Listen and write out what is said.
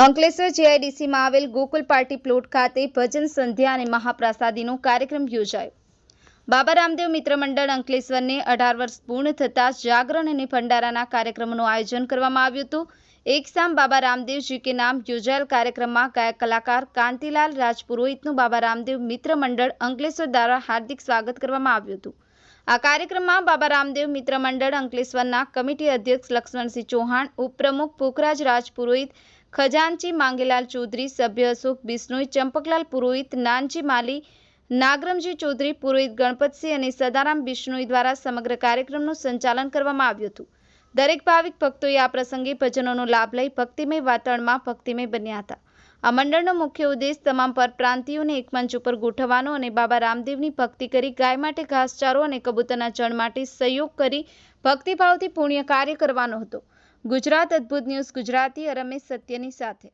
અંકલેશ્વર જીઆઈડીસીમાં આવેલ Gokul party plot ખાતે ભજન સંધ્યા અને મહાપ્રસાદીનો કાર્યક્રમ યોજાયો. બાબા રામદેવ મિત્ર મંડળ અંકલેશ્વરને અઢાર વર્ષ પૂર્ણ થતાં જાગરણ અને ભંડારાના કાર્યક્રમનું આયોજન કરવામાં આવ્યું હતું. એક સામ બાબા રામદેવજી કે નામ યોજાયેલ કાર્યક્રમમાં ગાયક કલાકાર કાંતિલાલ રાજપુરોહિતનું બાબા રામદેવ મિત્ર મંડળ અંકલેશ્વર દ્વારા હાર્દિક સ્વાગત કરવામાં આવ્યું હતું. આ કાર્યક્રમમાં બાબા રામદેવ મિત્ર મંડળ અંકલેશ્વરના કમિટી અધ્યક્ષ લક્ષ્મણસિંહ ચૌહાણ, ઉપપ્રમુખ પુખરાજ રાજપુરોહિત, ખજાનચી માંગેલાલ ચૌધરી, સભ્ય અશોક બિશ્નોઈ, ચંપકલાલ પુરોહિત, નાનજી માલી, નાગરમજી ચૌધરી, પુરોહિત ગણપતસિંહ અને સદારામ બિશ્નોઈ દ્વારા સમગ્ર કાર્યક્રમનું સંચાલન કરવામાં આવ્યું હતું. દરેક ભાવિક ભક્તોએ આ પ્રસંગે ભજનોનો લાભ લઈ ભક્તિમય વાતાવરણમાં ભક્તિમય બન્યા હતા. આ મંડળનો મુખ્ય ઉદ્દેશ તમામ પરપ્રાંતિઓને એક મંચ ઉપર ગોઠવવાનો અને બાબા રામદેવની ભક્તિ કરી ગાય માટે ઘાસચારો અને કબૂતરના ચણ માટે સહયોગ કરી ભક્તિભાવથી પુણ્ય કાર્ય કરવાનો હતો. ગુજરાત અદ્ભુત ન્યૂઝ ગુજરાતી રમેશ સત્યની સાથે.